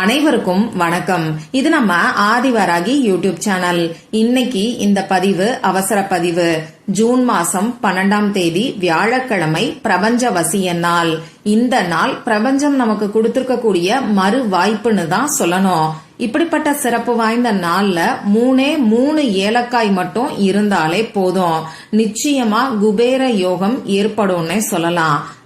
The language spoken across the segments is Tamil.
அனைவருக்கும் வணக்கம். இது நம்ம ஆதிவராகி யூடியூப் சேனல். இன்னைக்கு இந்த பதிவு அவசர பதிவு. ஜூன் மாசம் பன்னெண்டாம் தேதி வியாழக்கிழமை பிரபஞ்ச வசிய நாள் இந்த நாள் பிரபஞ்சம் நமக்கு கொடுத்திருக்கக்கூடிய மறு வாய்ப்புன்னு தான் சொல்லணும். இப்படிப்பட்ட சிறப்பு வாய்ந்த நாள்ல மூணே மூணு ஏலக்காய் மட்டும் இருந்தாலே போதும். நிச்சயமா குபேர யோகம் ஏற்படும்னே சொல்லலாம்.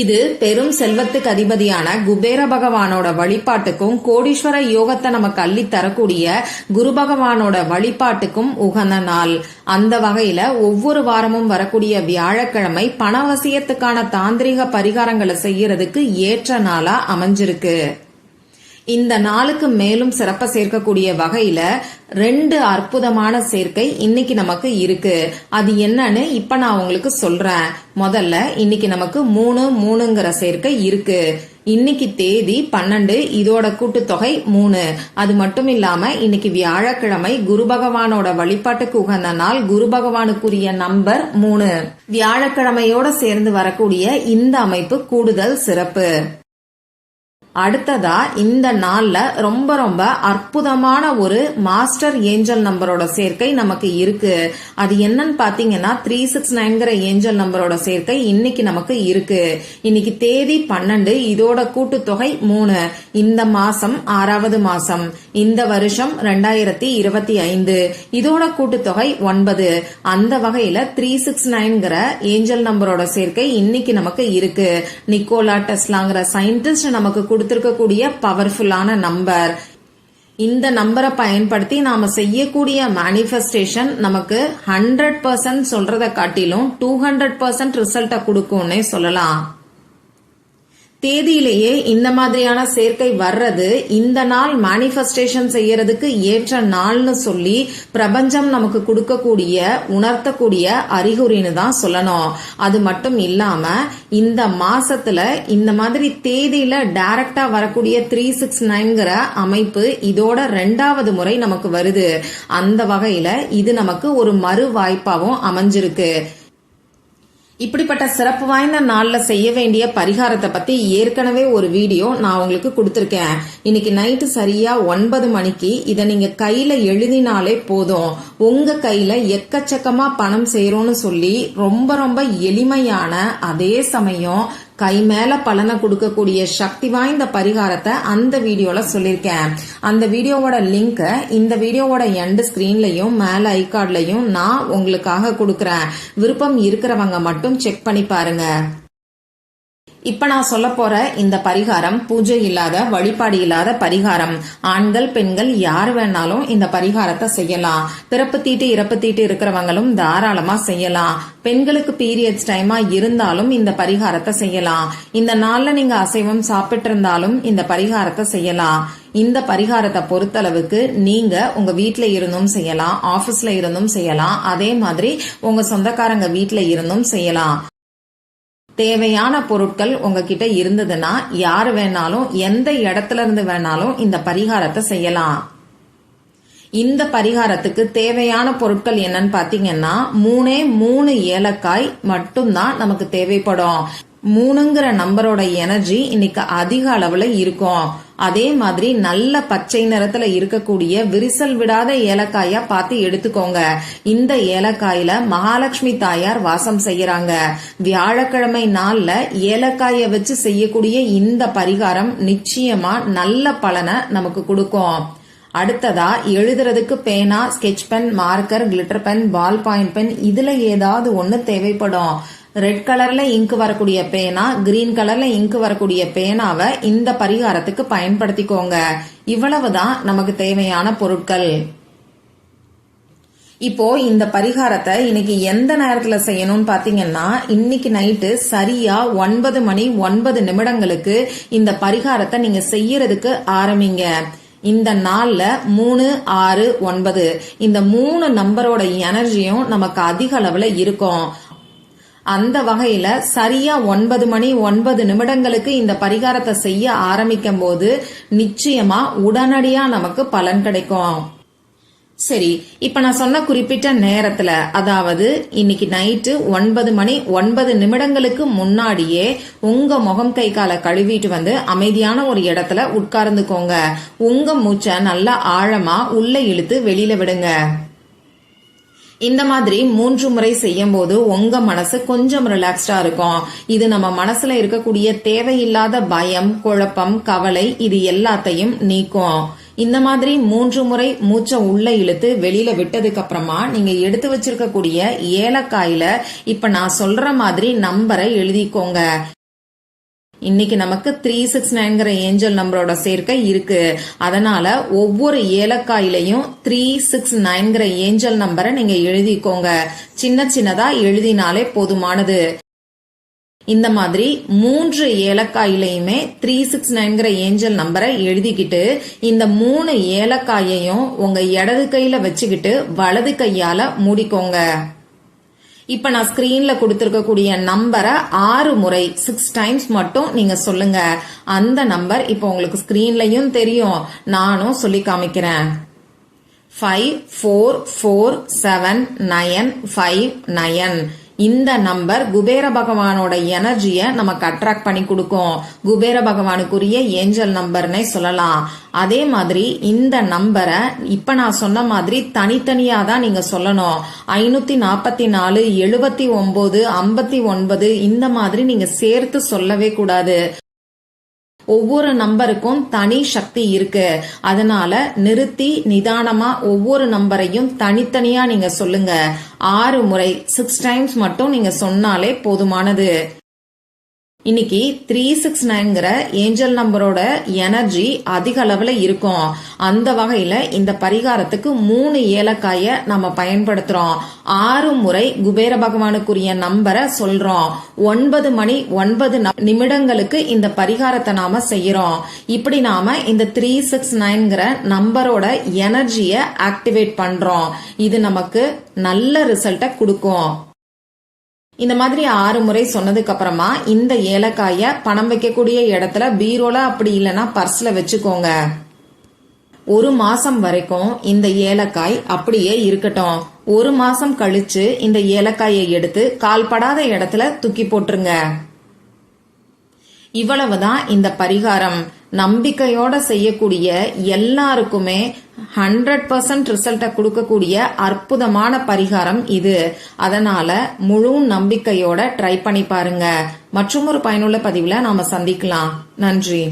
இது பெரும் செல்வத்துக்கு அதிபதியான குபேர பகவானோட வழிபாட்டுக்கும் கோடீஸ்வர யோகத்தை நமக்கு அள்ளி தரக்கூடிய குரு பகவானோட வழிபாட்டுக்கும் உகந்த நாள். அந்த வகையில ஒவ்வொரு வாரமும் வரக்கூடிய வியாழக்கிழமை பணவசியத்துக்கான தாந்திரிக பரிகாரங்களை செய்யறதுக்கு ஏற்ற நாளா அமைஞ்சிருக்கு. இந்த நாளுக்கு மேலும் சிறப்ப சேர்க்கக்கூடிய வகையில ரெண்டு அற்புதமான சேர்க்கை இன்னைக்கு நமக்கு இருக்கு. அது என்னன்னு இப்ப நான் உங்களுக்கு சொல்றேன். முதல்ல இன்னைக்கு நமக்கு மூணு மூணுங்கிற சேர்க்கை இருக்கு. இன்னைக்கு தேதி பன்னெண்டு இதோட கூட்டுத்தொகை மூணு. அது மட்டும் இல்லாம இன்னைக்கு வியாழக்கிழமை குரு பகவானோட வழிபாட்டுக்கு உகந்த நாள் குரு பகவானுக்குரிய நம்பர் மூணு. வியாழக்கிழமையோட சேர்ந்து வரக்கூடிய இந்த அமைப்பு கூடுதல் சிறப்பு. அடுத்ததா இந்த நாள்ல ரொம்ப ரொம்ப அற்புதமான ஒரு மாஸ்டர் ஏஞ்சல் நம்பரோட சேர்க்கை நமக்கு இருக்கு. அது என்னன்னு பாத்தீங்கன்னா த்ரீ சிக்ஸ் நைன்கிற ஏஞ்சல் நம்பரோட சேர்க்கை இன்னைக்கு நமக்கு இருக்கு. இன்னைக்கு தேதி பன்னெண்டு இதோட கூட்டுத்தொகை மூணு. இந்த மாசம் ஆறாவது மாசம். இந்த வருஷம் ரெண்டாயிரத்தி இருபத்தி ஐந்து. இதோட கூட்டுத்தொகை ஒன்பது. அந்த வகையில த்ரீ சிக்ஸ் நைன்கிற ஏஞ்சல் நம்பரோட சேர்க்கை இன்னைக்கு நமக்கு இருக்கு. நிக்கோலா டெஸ்லாங்கிற சயின்டிஸ்ட் நமக்கு கொடுத்துருக்கக்கூடிய பவர்ஃபுல்லான நம்பர் இந்த நம்பரை பயன்படுத்தி நாம செய்யக்கூடிய மேனிஃபெஸ்டேஷன் நமக்கு ஹண்ட்ரட் பர்சன்ட் சொல்றதை காட்டிலும் டூ ஹண்ட்ரட் பர்சன்ட் ரிசல்ட்டை கொடுக்கும்னே சொல்லலாம். தேதியிலேயே இந்த மாதிரியான சேர்க்கை வர்றது இந்த நாள் மேனிஃபெஸ்டேஷன் செய்யறதுக்கு ஏற்ற நாள்னு சொல்லி பிரபஞ்சம் நமக்கு கொடுக்கக்கூடிய உணர்த்தக்கூடிய அறிகுறின்னு தான் சொல்லணும். அது மட்டும் இல்லாம இந்த மாசத்துல இந்த மாதிரி தேதியில டைரக்டா வரக்கூடிய த்ரீ சிக்ஸ் நைன்கிற அமைப்பு இதோட ரெண்டாவது முறை நமக்கு வருது. அந்த வகையில இது நமக்கு ஒரு மறு வாய்ப்பாகவும் அமைஞ்சிருக்கு. இப்படிப்பட்ட சிறப்பு வாய்ந்த நாளில் செய்ய வேண்டிய பரிகாரத்தை பத்தி ஏற்கனவே ஒரு வீடியோ நான் உங்களுக்கு கொடுத்துருக்கேன். இன்னைக்கு நைட்டு சரியா ஒன்பது மணிக்கு இதை நீங்க கையில எழுதினாலே போதும். உங்க கையில எக்கச்சக்கமா பணம் செய்கிறோன்னு சொல்லி ரொம்ப ரொம்ப எளிமையான அதே சமயம் கை மேல பலனை கொடுக்கக்கூடிய சக்தி வாய்ந்த பரிகாரத்தை அந்த வீடியோல சொல்லியிருக்கேன். அந்த வீடியோவோட லிங்க் இந்த வீடியோவோட எண்ட் ஸ்கிரீன்லயும் மேல ஐகார்ட்லயும் நான் உங்களுக்காக கொடுக்கறேன். விருப்பம் இருக்கிறவங்க மட்டும் செக் பண்ணி பாருங்க. இப்ப நான் சொல்ல போற இந்த பரிகாரம் பூஜை இல்லாத வழிபாடு இல்லாத பரிகாரம். ஆண்கள் பெண்கள் யார் வேணாலும் இந்த பரிகாரத்தை செய்யலாம். பிறப்பு தீட்டு இறப்பு தீட்டு இருக்கிறவங்களும் தாராளமா செய்யலாம். பெண்களுக்கு பீரியட்ஸ் டைமா இருந்தாலும் இந்த பரிகாரத்தை செய்யலாம். இந்த நாள்ல நீங்க அசைவம் சாப்பிட்டு இருந்தாலும் இந்த பரிகாரத்தை செய்யலாம். இந்த பரிகாரத்தை பொறுத்தளவுக்கு நீங்க உங்க வீட்டில் இருந்தும் செய்யலாம் ஆபீஸ்ல இருந்தும் செய்யலாம். அதே மாதிரி உங்க சொந்தக்காரங்க வீட்டில் இருந்தும் செய்யலாம். தேவையான பொருட்கள் உங்ககிட்ட இருந்ததுன்னா யார் வேணாலும் எந்த இடத்துல இருந்து வேணாலும் இந்த பரிகாரத்தை செய்யலாம். இந்த பரிகாரத்துக்கு தேவையான பொருட்கள் என்னன்னு பாத்தீங்கன்னா மூணே மூணு ஏலக்காய் மட்டும்தான் நமக்கு தேவைப்படும். மூணுங்கிற நம்பரோட எனர்ஜி இன்னைக்கு அதிக அளவுல இருக்கும். அதே மாதிரி நல்ல பச்சை நிறத்துல இருக்கக்கூடிய விரிசல் விடாத ஏலக்காயா பார்த்து எடுத்துக்கோங்க. இந்த ஏலக்காயில மகாலட்சுமி தாயார் வாசம் செய்யறாங்க. வியாழக்கிழமை நாள்ல ஏலக்காய வச்சு செய்யக்கூடிய இந்த பரிகாரம் நிச்சயமா நல்ல பலனை நமக்கு கொடுக்கும். அடுத்ததா எழுதுறதுக்கு பேனா sketch pen marker glitter pen ball point pen இதுல ஏதாவது ஒண்ணு தேவைப்படும். ரெட் கலர்ல இங்கு வரக்கூடிய பேனா கிரீன் கலர்ல இங்கு வரக்கூடிய பேனாவை இந்த பரிகாரத்துக்கு பயன்படுத்திக்கோங்க. இவ்வளவுதான் நமக்கு தேவையான பொருட்கள். இப்போ இந்த பரிகாரத்தை இன்னைக்கு எந்த நேரத்துல செய்யணும்னு பாத்தீங்கன்னா இன்னைக்கு நைட்டு சரியா ஒன்பது மணி ஒன்பது நிமிடங்களுக்கு இந்த பரிகாரத்தை நீங்க செய்யறதுக்கு ஆரம்பிங்க. இந்த நாள்ல மூணு ஆறு ஒன்பது. இந்த மூணு நம்பரோட எனர்ஜியும் நமக்கு அதிக அளவுல இருக்கும். அந்த வகையில சரியா ஒன்பது மணி ஒன்பது நிமிடங்களுக்கு இந்த பரிகாரத்தை செய்ய ஆரம்பிக்கும் போது நிச்சயமா உடனடியா நமக்கு பலன் கிடைக்கும். சரி இப்ப நான் சொன்ன குறிப்பிட்ட நேரத்துல அதாவது இன்னைக்கு நைட்டு ஒன்பது மணி ஒன்பது நிமிடங்களுக்கு முன்னாடியே உங்க முகம் கை காலை கழுவிட்டு வந்து அமைதியான ஒரு இடத்துல உட்கார்ந்துக்கோங்க. உங்க மூச்சை நல்லா ஆழமா உள்ள இழுத்து வெளியில விடுங்க. இந்த மாதிரி மூன்று முறை செய்யும் போது உங்க மனசு கொஞ்சம் ரிலாக்ஸ்டா இருக்கும். இது நம்ம மனசுல இருக்கக்கூடிய தேவையில்லாத பயம் குழப்பம் கவலை இது எல்லாத்தையும் நீக்கும். இந்த மாதிரி மூன்று முறை மூச்சை உள்ள இழுத்து வெளியில விட்டதுக்கு அப்புறமா நீங்க எடுத்து வச்சிருக்கக்கூடிய ஏலக்காயில இப்ப நான் சொல்ற மாதிரி நம்பரை எழுதிக்கோங்க. இன்னைக்கு நமக்கு த்ரீ சிக்ஸ் நைன்கிற ஏஞ்சல் நம்பரோட சேர்க்கை இருக்கு. அதனால ஒவ்வொரு ஏலக்காயிலையும் த்ரீ சிக்ஸ் நைன்கிற ஏஞ்சல் நம்பரை நீங்க எழுதிக்கோங்க. சின்ன சின்னதா எழுதினாலே போதுமானது. இந்த மாதிரி மூன்று ஏலக்காயிலையுமே த்ரீ சிக்ஸ் நைன்கிற ஏஞ்சல் நம்பரை எழுதிக்கிட்டு இந்த மூணு ஏலக்காயையும் உங்க இடது கையில வச்சுக்கிட்டு வலது கையால மூடிக்கோங்க. இப்ப நான் ஸ்கிரீன்ல கொடுத்திருக்கக்கூடிய நம்பரை ஆறு முறை சிக்ஸ் டைம்ஸ் மட்டும் நீங்க சொல்லுங்க. அந்த நம்பர் இப்போ உங்களுக்கு ஸ்கிரீன்லயும் தெரியும். நானும் சொல்லி காமிக்கிறேன். Five four four seven nine five nine இந்த நம்பர் குபேர பகவானோட எனர்ஜியை நமக்கு அட்ராக்ட் பண்ணி கொடுக்கும். குபேர பகவானுக்குரிய ஏஞ்சல் நம்பர்னே சொல்லலாம். அதே மாதிரி இந்த நம்பரை இப்ப நான் சொன்ன மாதிரி தனித்தனியா தான் நீங்க சொல்லணும். ஐநூத்தி நாற்பத்தி நாலு எழுபத்தி ஒன்பது ஐம்பத்தி ஒன்பது இந்த மாதிரி நீங்க சேர்த்து சொல்லவே கூடாது. ஒவ்வொரு நம்பருக்கும் தனி சக்தி இருக்கு. அதனால நிறுத்தி நிதானமா ஒவ்வொரு நம்பரையும் தனித்தனியா நீங்க சொல்லுங்க. ஆறு முறை சிக்ஸ் டைம்ஸ் மட்டும் நீங்க சொன்னாலே போதுமானது. இன்னைக்கு த்ரீ சிக்ஸ் நைன்கிற ஏஞ்சல் நம்பரோட எனர்ஜி அதிக அளவுல இருக்கும். அந்த வகையில இந்த பரிகாரத்துக்கு மூணு ஏலக்காய நம்ம பயன்படுத்துறோம். ஆறு முறை குபேர பகவானுக்குரிய நம்பரை சொல்றோம். ஒன்பது மணி ஒன்பது ந- நிமிடங்களுக்கு இந்த பரிகாரத்தை நாம செய்யறோம். இப்படி நாம இந்த த்ரீ சிக்ஸ் நைன்கிற நம்பரோட எனர்ஜியை ஆக்டிவேட் பண்றோம். இது நமக்கு நல்ல ரிசல்ட்டை கொடுக்கும். இந்த மாதிரி ஆறு முறை சொன்னதுக்கு அப்புறமா இந்த ஏலக்காய பணம் வைக்கக்கூடிய இடத்துல பீரோல அப்படி இல்லைன்னா பர்ஸ்ல வச்சுக்கோங்க. ஒரு மாசம் வரைக்கும் இந்த ஏலக்காய் அப்படியே இருக்கட்டும். ஒரு மாசம் கழிச்சு இந்த ஏலக்காயை எடுத்து கால்படாத இடத்துல தூக்கி போட்டுருங்க. இவ்வளவுதான் இந்த பரிகாரம். நம்பிக்கையோட செய்யக்கூடிய எல்லாருக்குமே ஹண்ட்ரட் பர்சன்ட் ரிசல்ட்டை கொடுக்கக்கூடிய அற்புதமான பரிகாரம் இது. அதனால முழு நம்பிக்கையோட ட்ரை பண்ணி பாருங்க. மற்றும் ஒரு பயனுள்ள பதிவுல நாம சந்திக்கலாம். நன்றி.